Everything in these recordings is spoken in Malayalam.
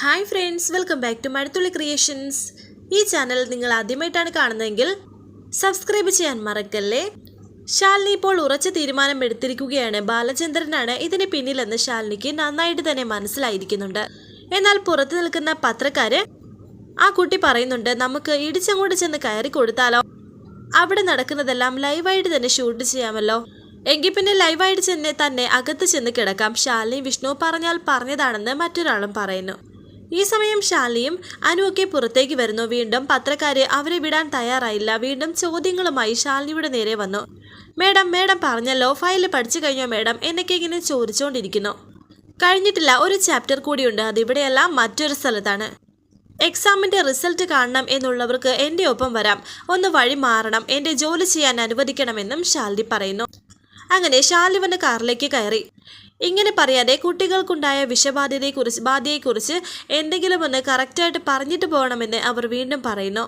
Hi friends welcome back to Mazhathulli Creations ഈ ചാനൽ നിങ്ങൾ ആദ്യമായിട്ടാണ് കാണുന്നതെങ്കിൽ സബ്സ്ക്രൈബ് ചെയ്യാൻ മറക്കല്ലേ? ശാലിനി ഇപ്പോൾ ഉറച്ച തീരുമാനം എടുത്തിരിക്കുകയാണ്. ബാലചന്ദ്രനാണ് ഇതിന് പിന്നിലെന്ന് ശാലിനിക്ക് നന്നായിട്ട് തന്നെ മനസ്സിലായിരിക്കുന്നുണ്ട്. എന്നാൽ പുറത്തു നിൽക്കുന്ന പത്രക്കാര് ആ കുട്ടി പറയുന്നുണ്ട് നമുക്ക് ഇടിച്ചങ്ങോട്ട് ചെന്ന് കയറി കൊടുത്താലോ? അവിടെ നടക്കുന്നതെല്ലാം ലൈവായിട്ട് തന്നെ ഷൂട്ട് ചെയ്യാമല്ലോ. എങ്കിൽ പിന്നെ ലൈവായിട്ട് ചെന്ന് തന്നെ അകത്ത് ചെന്ന് കിടക്കാം. ശാലിനി വിഷ്ണു പറഞ്ഞാൽ പറഞ്ഞതാണെന്ന് മറ്റൊരാളും പറയുന്നു. ഈ സമയം ശാലിയും അനുവൊക്കെ പുറത്തേക്ക് വരുന്നു. വീണ്ടും പത്രക്കാര് അവരെ വിടാൻ തയ്യാറായില്ല. വീണ്ടും ചോദ്യങ്ങളുമായി ശാലിനിയുടെ നേരെ വന്നു. മേഡം മേഡം പറഞ്ഞല്ലോ ഫയൽ പഠിച്ചു കഴിഞ്ഞോ മേഡം? എന്നൊക്കെ ഇങ്ങനെ ചോദിച്ചുകൊണ്ടിരിക്കുന്നു. കഴിഞ്ഞിട്ടില്ല ഒരു ചാപ്റ്റർ കൂടിയുണ്ട്. അതിവിടെയല്ല മറ്റൊരു സ്ഥലത്താണ്. എക്സാമിന്റെ റിസൾട്ട് കാണണം എന്നുള്ളവർക്ക് എന്റെ ഒപ്പം വരാം. ഒന്ന് വഴി മാറണം. എന്റെ ജോലി ചെയ്യാൻ അനുവദിക്കണമെന്നും ശാലിനി പറയുന്നു. അങ്ങനെ ശാലിനി വന്ന് കാറിലേക്ക് കയറി. ഇങ്ങനെ പറയാതെ കുട്ടികൾക്കുണ്ടായ വിഷബാധയെക്കുറിച്ച് ബാധ്യയെക്കുറിച്ച് എന്തെങ്കിലും ഒന്ന് കറക്റ്റായിട്ട് പറഞ്ഞിട്ട് പോകണമെന്ന് അവർ വീണ്ടും പറയുന്നു.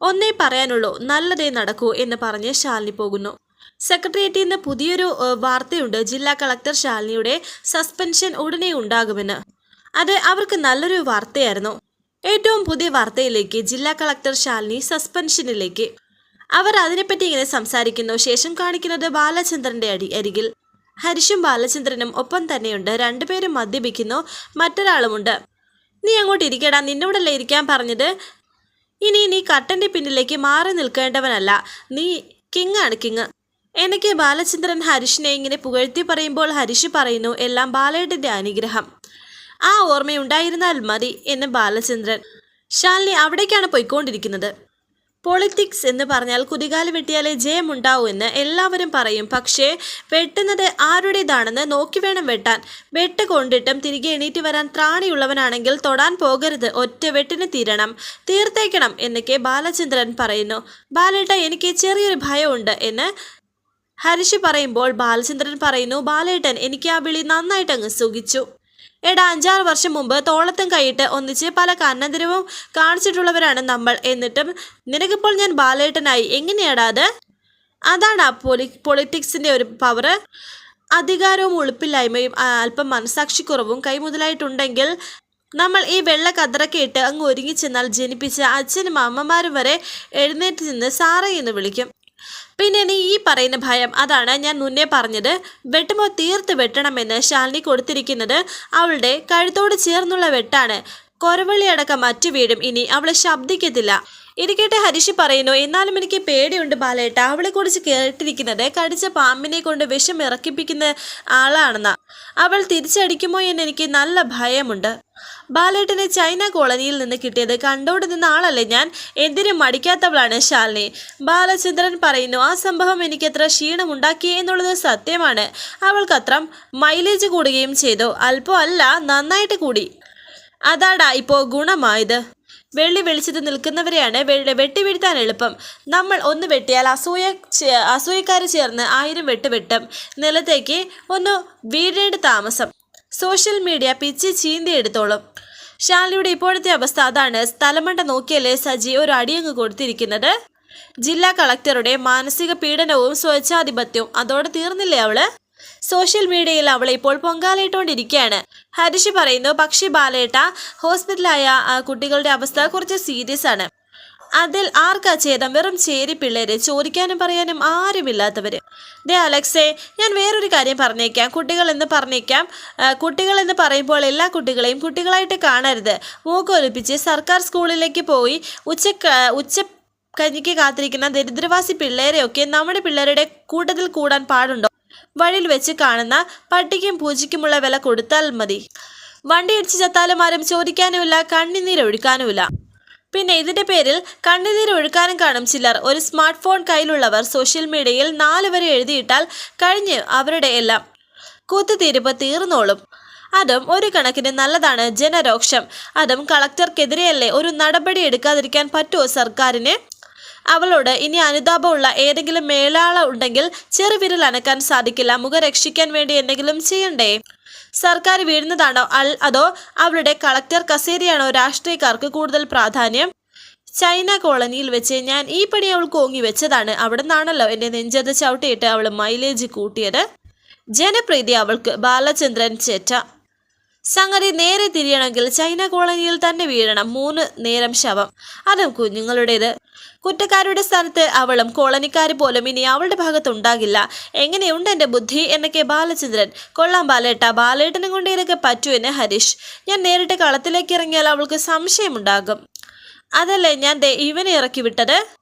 ഒന്നേ പറയാനുള്ളൂ നല്ലതേ നടക്കൂ എന്ന് പറഞ്ഞ് ശാലിനി പോകുന്നു. സെക്രട്ടേറിയറ്റിൽ നിന്ന് പുതിയൊരു വാർത്തയുണ്ട്. ജില്ലാ കളക്ടർ ശാലിനിയുടെ സസ്പെൻഷൻ ഉടനെ ഉണ്ടാകുമെന്ന്. അത് അവർക്ക് നല്ലൊരു വാർത്തയായിരുന്നു. ഏറ്റവും പുതിയ വാർത്തയിലേക്ക് ജില്ലാ കളക്ടർ ശാലിനി സസ്പെൻഷനിലേക്ക്. അവർ അതിനെപ്പറ്റി ഇങ്ങനെ സംസാരിക്കുന്നു. ശേഷം കാണിക്കുന്നത് ബാലചന്ദ്രന്റെ അടി അരികിൽ. ഹരിഷും ബാലചന്ദ്രനും ഒപ്പം തന്നെയുണ്ട്. രണ്ടുപേരും മദ്യപിക്കുന്നു. മറ്റൊരാളുമുണ്ട്. നീ അങ്ങോട്ട് ഇരിക്കടാ. നിന്നോടല്ലേ ഇരിക്കാൻ പറഞ്ഞത്? ഇനി നീ കട്ടന്റെ പിന്നിലേക്ക് മാറി നിൽക്കേണ്ടവനല്ല. നീ കിങ്ങാണ് കിങ് എനിക്ക് ബാലചന്ദ്രൻ ഹരിഷിനെ ഇങ്ങനെ പുകഴ്ത്തി പറയുമ്പോൾ ഹരിഷ് പറയുന്നു എല്ലാം ബാലേട്ടന്റെ അനുഗ്രഹം. ആ ഓർമ്മയുണ്ടായിരുന്നാൽ മതി എന്ന് ബാലചന്ദ്രൻ. ശാലിനി അവിടേക്കാണ് പോയിക്കൊണ്ടിരിക്കുന്നത്. പൊളിറ്റിക്സ് എന്ന് പറഞ്ഞാൽ കുതികാൽ വെട്ടിയാലേ ജയമുണ്ടാവൂ എന്ന് എല്ലാവരും പറയും. പക്ഷേ വെട്ടുന്നത് ആരുടേതാണെന്ന് നോക്കി വേണം വെട്ടാൻ. വെട്ട് കൊണ്ടിട്ടും തിരികെ എണീറ്റ് വരാൻ ത്രാണിയുള്ളവനാണെങ്കിൽ തൊടാൻ പോകരുത്. ഒറ്റ വെട്ടിന് തീരണം. തീർത്തേക്കണം എന്നൊക്കെ ബാലചന്ദ്രൻ പറയുന്നു. ബാലേട്ട എനിക്ക് ചെറിയൊരു ഭയമുണ്ട് എന്ന് ഹരിഷ് പറയുമ്പോൾ ബാലചന്ദ്രൻ പറയുന്നു ബാലേട്ടൻ എനിക്ക് ആ വിളി നന്നായിട്ട് അങ്ങ് സുഖിച്ചു. എടാ അഞ്ചാറ് വർഷം മുമ്പ് തോളത്തും കൈയിട്ട് ഒന്നിച്ച് പല കന്നതിരവും കാണിച്ചിട്ടുള്ളവരാണ് നമ്മൾ. എന്നിട്ടും നിനക്കിപ്പോൾ ഞാൻ ബാലേട്ടനായി. എങ്ങനെയാടാ അത്? അതാണ് ആ പൊളി പൊളിറ്റിക്സിന്റെ ഒരു പവർ അധികാരവും ഉളുപ്പില്ലായ്മയും അല്പം മനസാക്ഷിക്കുറവും കൈമുതലായിട്ടുണ്ടെങ്കിൽ നമ്മൾ ഈ വെള്ള കതറൊക്കെ ഇട്ട് അങ്ങ് ഒരുങ്ങി ചെന്നാൽ ജനിപ്പിച്ച അച്ഛനും അമ്മമാരും വരെ എഴുന്നേറ്റ് നിന്ന് സാറേ എന്ന് വിളിക്കും. പിന്നെ നീ ഈ പറയുന്ന ഭയം അതാണ് ഞാൻ മുന്നേ പറഞ്ഞത്. വെട്ടുമ്പോൾ തീർത്ത് വെട്ടണമെന്ന് ശാലിനി കൊടുത്തിരിക്കുന്നത് അവളുടെ കഴുത്തോട് ചേർന്നുള്ള വെട്ടാണ്. കൊരവള്ളി അടക്കം മറ്റു വീടും ഇനി അവളെ ശബ്ദിക്കത്തില്ല. ഇരിക്കട്ടെ ഹരിഷി പറയുന്നു എന്നാലും എനിക്ക് പേടിയുണ്ട് ബാലേട്ട. അവളെ കുറിച്ച് കേട്ടിരിക്കുന്നത് കടിച്ച പാമ്പിനെ കൊണ്ട് വിഷം ഇറക്കിപ്പിക്കുന്ന ആളാണെന്ന. അവൾ തിരിച്ചടിക്കുമോ എന്ന് എനിക്ക് നല്ല ഭയമുണ്ട്. ബാലേട്ടനെ ചൈന കോളനിയിൽ നിന്ന് കിട്ടിയത് കണ്ടോട് നിന്ന ആളല്ലേ ഞാൻ? എന്തിനും മടിക്കാത്തവളാണ് ശാലിനി. ബാലചന്ദ്രൻ പറയുന്നു ആ സംഭവം എനിക്കത്ര ക്ഷീണമുണ്ടാക്കി എന്നുള്ളത് സത്യമാണ്. അവൾക്കത്ര മൈലേജ് കൂടുകയും ചെയ്തു. അല്പം അല്ല നന്നായിട്ട് കൂടി. അതാടാ ഇപ്പോൾ ഗുണമായത്. വെള്ളി വെളിച്ചത്ത് നിൽക്കുന്നവരെയാണ് വെട്ടി വീഴ്ത്താൻ എളുപ്പം. നമ്മൾ ഒന്ന് വെട്ടിയാൽ അസൂയ അസൂയക്കാർ ചേർന്ന് ആയിരം വെട്ട് വെട്ടും. നിലത്തേക്ക് ഒന്ന് വീഴേണ്ട താമസം. സോഷ്യൽ മീഡിയ പിച്ച് ചീന്തി എടുത്തോളും. ഷാലിയുടെ ഇപ്പോഴത്തെ അവസ്ഥ അതാണ്. സ്ഥലമണ്ട നോക്കിയല്ലേ സജി ഒരു അടിയങ്ങ് കൊടുത്തിരിക്കുന്നത്? ജില്ലാ കളക്ടറുടെ മാനസിക പീഡനവും സ്വച്ഛാധിപത്യവും അതോടെ തീർന്നില്ലേ അവൾ? സോഷ്യൽ മീഡിയയിൽ അവൾ ഇപ്പോൾ പൊങ്കാലയിട്ടുകൊണ്ടിരിക്കുകയാണ് ഹരിഷ് പറയുന്നു പക്ഷേ ബാലേട്ട ഹോസ്പിറ്റലായ കുട്ടികളുടെ അവസ്ഥ കുറച്ച് സീരിയസ് ആണ്. അതിൽ ആർക്കാ ഛേദം? വെറും ചേരി പിള്ളേര് ചോദിക്കാനും പറയാനും ആരുമില്ലാത്തവര്. ദേ അലക്സേ ഞാൻ വേറൊരു കാര്യം പറഞ്ഞേക്കാം. കുട്ടികൾ എന്ന് പറഞ്ഞേക്കാം. കുട്ടികൾ എന്ന് പറയുമ്പോൾ എല്ലാ കുട്ടികളെയും കുട്ടികളായിട്ട് കാണരുത്. മൂക്കൊലിപ്പിച്ച് സർക്കാർ സ്കൂളിലേക്ക് പോയി ഉച്ച ഉച്ച കഞ്ഞിക്ക് കാത്തിരിക്കുന്ന ദരിദ്രവാസി പിള്ളേരെയൊക്കെ നമ്മുടെ പിള്ളേരുടെ കൂട്ടത്തിൽ കൂടാൻ പാടുണ്ടോ? വഴിയിൽ വെച്ച് കാണുന്ന പട്ടിക്കും പൂജയ്ക്കുമുള്ള വില കൊടുത്താൽ മതി. വണ്ടി ഇടിച്ച് ചത്താലും ആരും ചോദിക്കാനുമില്ല കണ്ണുനീരൊഴുക്കാനുമില്ല പിന്നെ ഇതിന്റെ പേരിൽ കണ്ണുനീർ ഒഴുക്കാനും കാണും ചിലർ. ഒരു സ്മാർട്ട് ഫോൺ കയ്യിലുള്ളവർ സോഷ്യൽ മീഡിയയിൽ നാല് വരെ എഴുതിയിട്ടാൽ കഴിഞ്ഞ് അവരുടെ എല്ലാം കുത്തുതീരുപ്പ് തീർന്നോളും. അതും ഒരു കണക്കിന് നല്ലതാണ് ജനരോക്ഷം. അതും കളക്ടർക്കെതിരെയല്ലേ ഒരു നടപടി എടുക്കാതിരിക്കാൻ പറ്റുമോ സർക്കാരിന്? അവളോട് ഇനി അനുതാപമുള്ള ഏതെങ്കിലും മേലാള ഉണ്ടെങ്കിൽ ചെറുവിരൽ അനക്കാൻ സാധിക്കില്ല. മുഖം രക്ഷിക്കാൻ വേണ്ടി എന്തെങ്കിലും ചെയ്യണ്ടേ? സർക്കാർ വീഴുന്നതാണോ അൽ അതോ അവളുടെ കളക്ടർ കസേരയാണോ രാഷ്ട്രീയക്കാർക്ക് കൂടുതൽ പ്രാധാന്യം? ചൈന കോളനിയിൽ വെച്ച് ഞാൻ ഈ പണി അവൾക്ക് ഓങ്ങി വെച്ചതാണ്. അവിടെ നിന്നാണല്ലോ എന്റെ നെഞ്ചത് ചവിട്ടിയിട്ട് അവൾ മൈലേജ് കൂട്ടിയത്. ജനപ്രീതി അവൾക്ക് ബാലചന്ദ്രൻ ചേറ്റ സംഗതി നേരെ തിരിയണമെങ്കിൽ ചൈന കോളനിയിൽ തന്നെ വീഴണം. മൂന്ന് നേരം ശവം. അതും കുഞ്ഞുങ്ങളുടേത്. കുറ്റക്കാരുടെ സ്ഥാനത്ത് അവളും കോളനിക്കാർ പോലും ഇനി അവളുടെ ഭാഗത്തുണ്ടാകില്ല. എങ്ങനെയുണ്ട് എന്റെ ബുദ്ധി? എന്നൊക്കെ ബാലചന്ദ്രൻ. കൊള്ളാം ബാലേട്ട. ബാലേട്ടനും കൊണ്ട് ഇതൊക്കെ പറ്റൂ എന്ന് ഹരീഷ്. ഞാൻ നേരിട്ട് കളത്തിലേക്ക് ഇറങ്ങിയാൽ അവൾക്ക് സംശയമുണ്ടാകും. അതല്ലേ ഞാൻ ദേ ഇവനെ ഇറക്കി വിട്ടത്?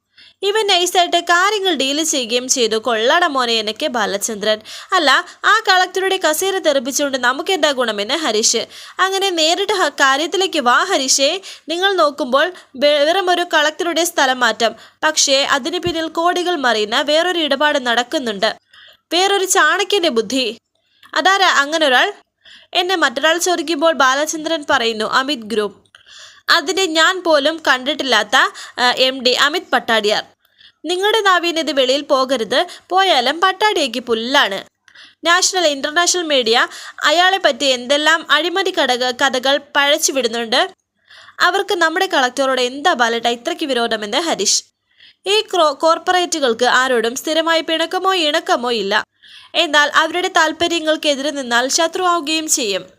ഇവൻ നൈസായിട്ട് കാര്യങ്ങൾ ഡീൽ ചെയ്യുകയും ചെയ്തു. കൊള്ളട മോനെ എന്നൊക്കെ ബാലചന്ദ്രൻ. അല്ല ആ കളക്ടറുടെ കസേര തെറിപ്പിച്ചുകൊണ്ട് നമുക്ക് എന്താ ഗുണമെന്ന് ഹരീഷ്. അങ്ങനെ നേരിട്ട് കാര്യത്തിലേക്ക് വാ ഹരീഷേ. നിങ്ങൾ നോക്കുമ്പോൾ വെറുമൊരു കളക്ടറുടെ സ്ഥലം മാറ്റം. പക്ഷേ അതിന് പിന്നിൽ കോടികൾ മറിയുന്ന വേറൊരു ഇടപാട് നടക്കുന്നുണ്ട്. വേറൊരു ചാണക്യന്റെ ബുദ്ധി. അതാരാ അങ്ങനെ ഒരാൾ എന്നെ മറ്റൊരാൾ ചോദിക്കുമ്പോൾ ബാലചന്ദ്രൻ പറയുന്നു അമിത് ഗ്രൂപ്പ്. അതിനെ ഞാൻ പോലും കണ്ടിട്ടില്ലാത്ത എം ഡി അമിത് പട്ടാഡിയാർ നിങ്ങളുടെ നാവിന് ഇത് വെളിയിൽ പോകരുത്. പോയാലും പട്ടാടിയേക്ക് പുല്ലാണ്. നാഷണൽ ഇന്റർനാഷണൽ മീഡിയ അയാളെ പറ്റി എന്തെല്ലാം അഴിമതി കടക കഥകൾ പഴച്ചു വിടുന്നുണ്ട്? അവർക്ക് നമ്മുടെ കളക്ടറോട് എന്താ ബാലട്ട ഇത്രയ്ക്ക് വിരോധമെന്ന് ഹരീഷ്. ഈ കോർപ്പറേറ്റുകൾക്ക് ആരോടും സ്ഥിരമായി പിണക്കമോ ഇണക്കമോ ഇല്ല. എന്നാൽ അവരുടെ താല്പര്യങ്ങൾക്കെതിരെ നിന്നാൽ ശത്രുവാവുകയും ചെയ്യും.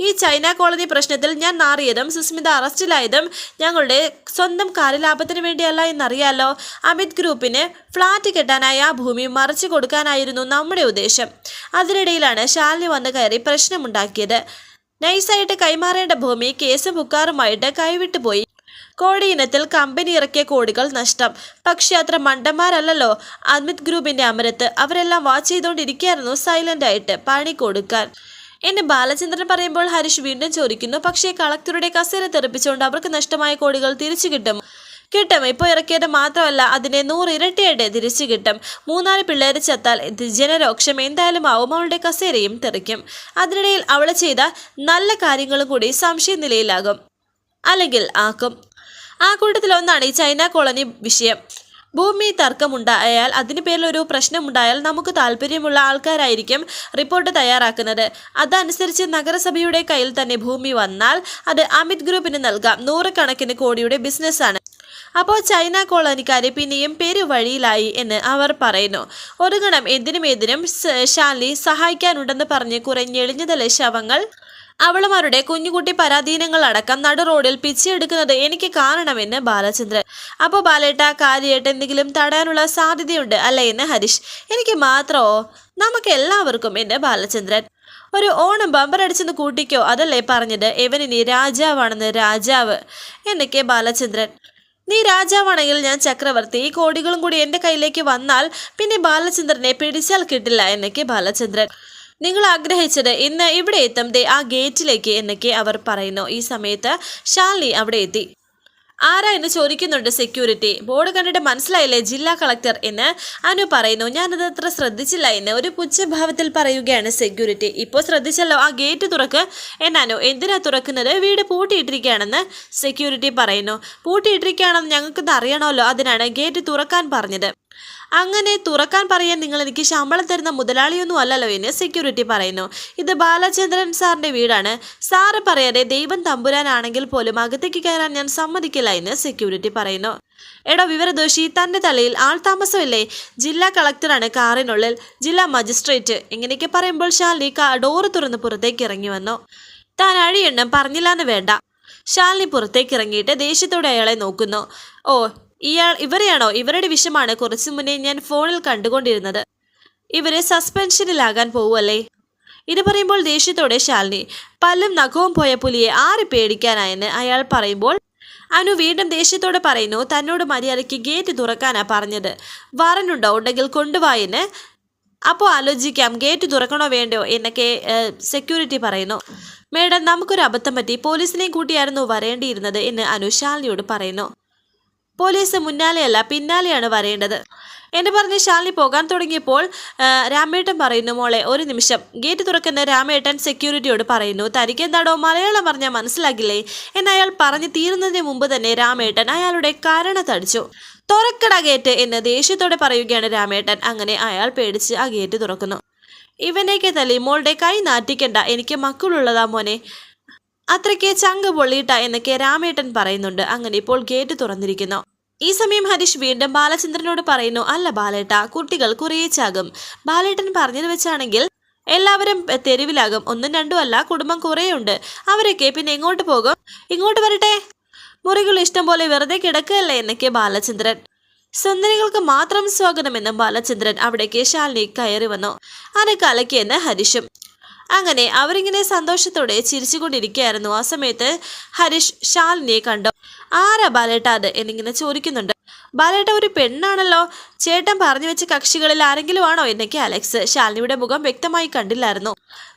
ഈ ചൈന കോളനി പ്രശ്നത്തിൽ ഞാൻ നാറിയതും സുസ്മിത അറസ്റ്റിലായതും ഞങ്ങളുടെ സ്വന്തം കാര്യലാഭത്തിന് വേണ്ടിയല്ല എന്നറിയാലോ? അമിത് ഗ്രൂപ്പിന് ഫ്ളാറ്റ് കെട്ടാനായി ആ ഭൂമി മറിച്ചു കൊടുക്കാനായിരുന്നു നമ്മുടെ ഉദ്ദേശം. അതിനിടയിലാണ് ശാലിനി വന്ന് കയറി പ്രശ്നമുണ്ടാക്കിയത്. നൈസായിട്ട് കൈമാറേണ്ട ഭൂമി കേസ് ബുക്കാറുമായിട്ട് കൈവിട്ടുപോയി കോടി ഇനത്തിൽ കമ്പനി ഇറക്കിയ കോടികൾ നഷ്ടം. പക്ഷെ അത്ര മണ്ടന്മാരല്ലല്ലോ. അമിത് ഗ്രൂപ്പിന്റെ അമരത്ത് അവരെല്ലാം വാച്ച് ചെയ്തുകൊണ്ടിരിക്കുകയായിരുന്നു സൈലന്റ് ആയിട്ട് പണി കൊടുക്കാൻ. എന്നെ ബാലചന്ദ്രൻ പറയുമ്പോൾ ഹരീഷ് വീണ്ടും ചോദിക്കുന്നു പക്ഷേ കളക്ടറുടെ കസേര തെറിപ്പിച്ചുകൊണ്ട് അവർക്ക് നഷ്ടമായ കോടികൾ തിരിച്ചു കിട്ടും. കിട്ടും. ഇപ്പോൾ ഇറക്കിയത് മാത്രമല്ല അതിനെ നൂറ് ഇരട്ടിയായിട്ട് തിരിച്ചു കിട്ടും. മൂന്നാൽ പിള്ളേർ ചത്താൽ ജനരോക്ഷം എന്തായാലും ആവും. അവളുടെ കസേരയും തെറിക്കും. അതിനിടയിൽ അവൾ ചെയ്ത നല്ല കാര്യങ്ങളും കൂടി സംശയ നിലയിലാകും. അല്ലെങ്കിൽ ആക്കും. ആ കൂട്ടത്തിലൊന്നാണ് ഈ ചൈന കോളനി വിഷയം. ഭൂമി തർക്കമുണ്ടായാൽ അതിന് പേരിൽ ഒരു പ്രശ്നമുണ്ടായാൽ നമുക്ക് താല്പര്യമുള്ള ആൾക്കാരായിരിക്കും റിപ്പോർട്ട് തയ്യാറാക്കുന്നത്. അതനുസരിച്ച് നഗരസഭയുടെ കയ്യിൽ തന്നെ ഭൂമി വന്നാൽ അത് അമിത് ഗ്രൂപ്പിന് നൽകാം. നൂറുകണക്കിന് കോടിയുടെ ബിസിനസ്സാണ്. അപ്പോൾ ചൈന കോളനിക്കാരെ പിന്നെയും പേര് പെരുവഴിയിലായി എന്ന് അവർ പറയുന്നു. ഒരു ഗണം എന്തിനും എന്തിനും ഷാലി സഹായിക്കാനുണ്ടെന്ന് പറഞ്ഞ് കുറെ ഞെളിഞ്ഞതല്ലേ ശവങ്ങൾ? അവളുമാരുടെ കുഞ്ഞുകുട്ടി പരാധീനങ്ങൾ അടക്കം നടു റോഡിൽ പിച്ചെടുക്കുന്നത് എനിക്ക് കാണണമെന്ന് ബാലചന്ദ്രൻ. അപ്പോൾ ബാലേട്ട കാര്യമായിട്ട് എന്തെങ്കിലും തടയാനുള്ള സാധ്യതയുണ്ട് അല്ലേ എന്ന് ഹരീഷ്. എനിക്ക് മാത്രമോ നമുക്ക് എല്ലാവർക്കും എന്ന് ബാലചന്ദ്രൻ. ഒരു ഓണം ബമ്പർ അടിച്ചെന്ന് കൂട്ടിക്കോ അതല്ലേ പറഞ്ഞത്? ഇവനിനി രാജാവാണെന്ന് രാജാവ്. എന്നൊക്കെ ബാലചന്ദ്രൻ. നീ രാജാവാണെങ്കിൽ ഞാൻ ചക്രവർത്തി. ഈ കോടികളും കൂടി എന്റെ കയ്യിലേക്ക് വന്നാൽ പിന്നെ ബാലചന്ദ്രനെ പിടിച്ചാൽ കിട്ടില്ല എന്നൊക്കെ ബാലചന്ദ്രൻ. നിങ്ങൾ ആഗ്രഹിച്ചത് ഇന്ന് ഇവിടെ എത്തും. ദേ ആ ഗേറ്റിലേക്ക് എന്നൊക്കെ അവർ പറയുന്നു. ഈ സമയത്ത് ഷാലി അവിടെ എത്തി. ആരാ എന്ന് ചോദിക്കുന്നുണ്ട് സെക്യൂരിറ്റി. ബോർഡ് കണ്ടിട്ട് മനസ്സിലായില്ലേ? ജില്ലാ കളക്ടർ എന്ന് അനു പറയുന്നു. ഞാനത് അത്ര ശ്രദ്ധിച്ചില്ല എന്ന് ഒരു പുച്ഛഭാവത്തിൽ പറയുകയാണ് സെക്യൂരിറ്റി. ഇപ്പോൾ ശ്രദ്ധിച്ചല്ലോ ആ ഗേറ്റ് തുറക്ക് എന്നാനോ എന്തിനാ തുറക്കുന്നത്? വീട് പൂട്ടിയിട്ടിരിക്കുകയാണെന്ന് സെക്യൂരിറ്റി പറയുന്നു. പൂട്ടിയിട്ടിരിക്കുകയാണെന്ന് ഞങ്ങൾക്കത് അറിയണമല്ലോ. അതിനാണ് ഗേറ്റ് തുറക്കാൻ പറഞ്ഞത്. അങ്ങനെ തുറക്കാൻ പറയാൻ നിങ്ങൾ എനിക്ക് ശമ്പളം തരുന്ന മുതലാളിയൊന്നും അല്ലല്ലോ എന്ന് സെക്യൂരിറ്റി പറയുന്നു. ഇത് ബാലചന്ദ്രൻ സാറിന്റെ വീടാണ്. സാറ് പറയാതെ ദൈവം തമ്പുരാനാണെങ്കിൽ പോലും അകത്തേക്ക് കയറാൻ ഞാൻ സമ്മതിക്കില്ല എന്ന് സെക്യൂരിറ്റി പറയുന്നു. എടോ വിവരദോഷി തന്റെ തലയിൽ ആൾ താമസമില്ലേ? ജില്ലാ കളക്ടറാണ് കാറിനുള്ളിൽ. ജില്ലാ മജിസ്ട്രേറ്റ്. ഇങ്ങനെയൊക്കെ പറയുമ്പോൾ ശാലിനി ഡോറ് തുറന്ന് പുറത്തേക്ക് ഇറങ്ങി വന്നു. താൻ അഴിയെണ്ണം പറഞ്ഞില്ലാന്ന് വേണ്ട. ശാലിനി പുറത്തേക്ക് ഇറങ്ങിയിട്ട് ദേഷ്യത്തോടെ അയാളെ നോക്കുന്നു. ഓ ഇയാൾ ഇവരെയാണോ? ഇവരുടെ വിഷമാണ് കുറച്ചു മുന്നേ ഞാൻ ഫോണിൽ കണ്ടുകൊണ്ടിരുന്നത്. ഇവരെ സസ്പെൻഷനിലാകാൻ പോവുമല്ലേ ഇത് പറയുമ്പോൾ ദേഷ്യത്തോടെ ശാലിനി പല്ലും നഖവും പോയ പുലിയെ ആര് പേടിക്കാനായെന്ന് അയാൾ പറയുമ്പോൾ അനു വീണ്ടും ദേഷ്യത്തോടെ പറയുന്നു തന്നോട് മര്യാദയ്ക്ക് ഗേറ്റ് തുറക്കാനാ പറഞ്ഞത്. വാറനുണ്ടോ? ഉണ്ടെങ്കിൽ കൊണ്ടുപോയെന്ന് അപ്പോൾ ആലോചിക്കാം ഗേറ്റ് തുറക്കണോ വേണ്ടോ എന്നൊക്കെ സെക്യൂരിറ്റി പറയുന്നു. മേഡം നമുക്കൊരു അബദ്ധം പറ്റി. പോലീസിനെയും കൂട്ടിയായിരുന്നു വരേണ്ടിയിരുന്നത് എന്ന് അനു ശാലിനിയോട് പറയുന്നു. പോലീസ് മുന്നാലെയല്ല പിന്നാലെയാണ് വരേണ്ടത്. എന്നെ പറഞ്ഞ് ശാലിനി പോകാൻ തുടങ്ങിയപ്പോൾ രാമേട്ടൻ പറയുന്നു മോളെ ഒരു നിമിഷം. ഗേറ്റ് തുറക്കുന്ന രാമേട്ടൻ സെക്യൂരിറ്റിയോട് പറയുന്നു തനിക്ക് എന്താടോ മലയാളം പറഞ്ഞാൽ മനസ്സിലാകില്ലേ? എന്ന് അയാൾ പറഞ്ഞു തീരുന്നതിന് മുമ്പ് തന്നെ രാമേട്ടൻ അയാളുടെ കാരണ തടിച്ചു. തുറക്കട ഗേറ്റ് എന്ന് ദേഷ്യത്തോടെ പറയുകയാണ് രാമേട്ടൻ. അങ്ങനെ അയാൾ പേടിച്ച് ആ ഗേറ്റ് തുറക്കുന്നു. ഇവനേക്ക് തല്ലി മോളുടെ കൈ നാറ്റിക്കണ്ട. എനിക്ക് മക്കളുള്ളതാ മോനെ. അത്രയ്ക്ക് ചങ്ക് പൊള്ളിയിട്ട എന്നൊക്കെ രാമേട്ടൻ പറയുന്നുണ്ട്. അങ്ങനെ ഇപ്പോൾ ഗേറ്റ് തുറന്നിരിക്കുന്നു. ഈ സമയം ഹരീഷ് വീണ്ടും ബാലചന്ദ്രനോട് പറയുന്നു അല്ല ബാലേട്ട കുട്ടികൾ കുറേ ചാകും ബാലേട്ടൻ പറഞ്ഞത് വെച്ചാണെങ്കിൽ എല്ലാവരും തെരുവിലാകും. ഒന്നും രണ്ടും അല്ല കുടുംബം കുറേയുണ്ട്. അവരൊക്കെ പിന്നെ എങ്ങോട്ട് പോകും? ഇങ്ങോട്ട് വരട്ടെ. മുറികൾ ഇഷ്ടം പോലെ വെറുതെ കിടക്കുകയല്ലേ എന്നൊക്കെ ബാലചന്ദ്രൻ. സുന്ദരികൾക്ക് മാത്രം സ്വാഗതമെന്നും ബാലചന്ദ്രൻ അവിടേക്ക് ശാലിനി കയറി വന്നു. അത് കലക്കിയെന്ന് ഹരിഷും. അങ്ങനെ അവരിങ്ങനെ സന്തോഷത്തോടെ ചിരിച്ചുകൊണ്ടിരിക്കുകയായിരുന്നു. ആ സമയത്ത് ഹരീഷ് ശാലിനിയെ കണ്ടു. ആരാ ബാലേട്ട അത്? എന്നിങ്ങനെ ചോദിക്കുന്നുണ്ട്. ബാലേട്ട ഒരു പെണ്ണാണല്ലോ. ചേട്ടൻ പറഞ്ഞു വെച്ച കക്ഷികളിൽ ആരെങ്കിലും ആണോ? എന്നൊക്കെ അലക്സ് ശാലിനിയുടെ മുഖം വ്യക്തമായി കണ്ടില്ലായിരുന്നു.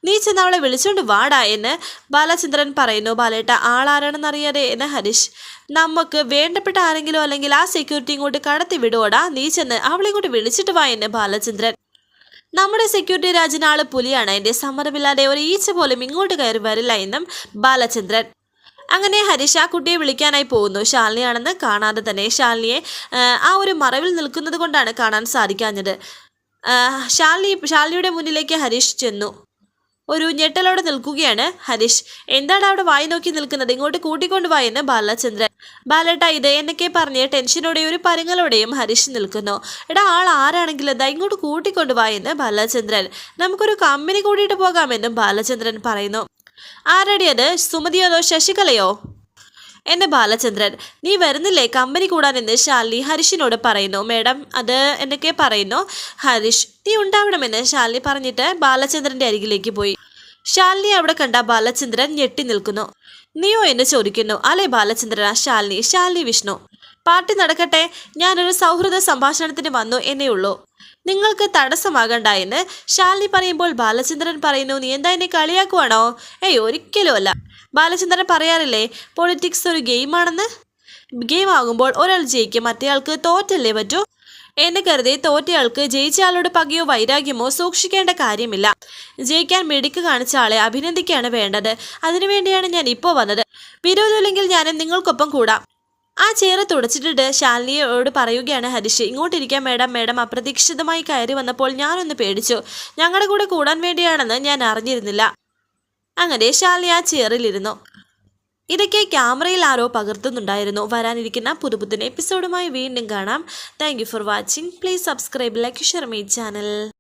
നീ ചെന്ന് അവളെ വിളിച്ചോണ്ട് വാടാ എന്ന് ബാലചന്ദ്രൻ പറയുന്നു. ബാലേട്ട ആളാരാണെന്നറിയാതെ എന്ന് ഹരീഷ്. നമുക്ക് വേണ്ടപ്പെട്ട ആരെങ്കിലും അല്ലെങ്കിൽ ആ സെക്യൂരിറ്റി ഇങ്ങോട്ട് കടത്തി വിടുവോടാ. നീ ചെന്ന് അവളെ ഇങ്ങോട്ട് വിളിച്ചിട്ട് വാ എന്ന് ബാലചന്ദ്രൻ. നമ്മുടെ സെക്യൂരിറ്റി രാജനാൾ പുലിയാണ്. എന്റെ സമ്മതമില്ലാതെ ഒരു ഈച്ച പോലും ഇങ്ങോട്ട് കയറി വരില്ല എന്നും ബാലചന്ദ്രൻ. അങ്ങനെ ഹരീഷ് ആ കുട്ടിയെ വിളിക്കാനായി പോകുന്നു. ശാലിനിയാണെന്ന് കാണാതെ തന്നെ ശാലിനിയെ ആ, ഒരു മറവിൽ നിൽക്കുന്നത് കൊണ്ടാണ് കാണാൻ സാധിക്കാഞ്ഞത്. ശാലിനി ശാലിനിയുടെ മുന്നിലേക്ക് ഹരീഷ് ചെന്നു. ഒരു ഞെട്ടലോടെ നിൽക്കുകയാണ് ഹരീഷ്. എന്താണ് അവിടെ വായി നോക്കി നിൽക്കുന്നത്? ഇങ്ങോട്ട് കൂട്ടിക്കൊണ്ടു വായെന്ന് ബാലചന്ദ്രൻ. ബാലേട്ട ഇത് എന്നൊക്കെ പറഞ്ഞ് ടെൻഷനോടെയും ഒരു പരുങ്ങലോടെയും ഹരീഷ് നിൽക്കുന്നു. എടാ ആൾ ആരാണെങ്കിലും ദാ ഇങ്ങോട്ട് കൂട്ടിക്കൊണ്ടു വായെന്ന് ബാലചന്ദ്രൻ. നമുക്കൊരു കമ്പനി കൂടിയിട്ട് പോകാമെന്നും ബാലചന്ദ്രൻ പറയുന്നു. ആരടിയത് സുമതിയോ ശശികലയോ? എന്ന് ബാലചന്ദ്രൻ നീ വരുന്നില്ലേ? കമ്പനി കൂടാനെന്ന് ശാലിനി ഹരിഷിനോട് പറയുന്നു. മേഡം അത് എന്നൊക്കെ പറയുന്നു? ഹരിഷ് നീ ഉണ്ടാവണമെന്ന് ശാലിനി പറഞ്ഞിട്ട് ബാലചന്ദ്രന്റെ അരികിലേക്ക് പോയി. ശാലിനി അവിടെ കണ്ട ബാലചന്ദ്രൻ ഞെട്ടി നിൽക്കുന്നു. നീയോ എന്ന് ചോദിക്കുന്നു. അല്ലെ ബാലചന്ദ്രൻ ശാലിനി ശാലിനി വിഷ്ണു. പാർട്ടി നടക്കട്ടെ. ഞാനൊരു സൗഹൃദ സംഭാഷണത്തിന് വന്നു എന്നേ ഉള്ളൂ. നിങ്ങൾക്ക് തടസ്സമാകണ്ട എന്ന് ശാലിനി പറയുമ്പോൾ ബാലചന്ദ്രൻ പറയുന്നു നീ എന്താ എന്നെ കളിയാക്കുവാണോ? ഏയ് ഒരിക്കലുമല്ല. ബാലചന്ദ്രൻ പറയാറില്ലേ പൊളിറ്റിക്സ് ഒരു ഗെയിമാണെന്ന്? ഗെയിം ആകുമ്പോൾ ഒരാൾ ജയിക്കും മറ്റേയാൾക്ക് തോറ്റല്ലേ പറ്റൂ? എന്ന് കരുതി തോറ്റയാൾക്ക് ജയിച്ചയാളോട് പകയോ വൈരാഗ്യമോ സൂക്ഷിക്കേണ്ട കാര്യമില്ല. ജയിക്കാൻ മിടുക്ക് കാണിച്ച ആളെ അഭിനന്ദിക്കുകയാണ് വേണ്ടത്. അതിനുവേണ്ടിയാണ് ഞാൻ ഇപ്പോൾ വന്നത്. വിരോധമില്ലെങ്കിൽ ഞാനും നിങ്ങൾക്കൊപ്പം കൂടാം. ആ ചെയറ് തുടച്ചിട്ടിട്ട് ശാലിനിയോട് പറയുകയാണ് ഹരിഷ് ഇങ്ങോട്ടിരിക്കാൻ മേഡം മേഡം അപ്രതീക്ഷിതമായി കയറി വന്നപ്പോൾ ഞാനൊന്ന് പേടിച്ചു. ഞങ്ങളുടെ കൂടെ കൂടാൻ വേണ്ടിയാണെന്ന് ഞാൻ അറിഞ്ഞിരുന്നില്ല. അങ്ങനെ ശാലിനി ആ ചെയറിലിരുന്നു ഇതൊക്കെ ക്യാമറയിൽ ആരോ പകർത്തുന്നുണ്ടായിരുന്നു. വരാനിരിക്കുന്ന പുതുപുത്തൻ എപ്പിസോഡുമായി വീണ്ടും കാണാം. Thank for watching please subscribe like share channel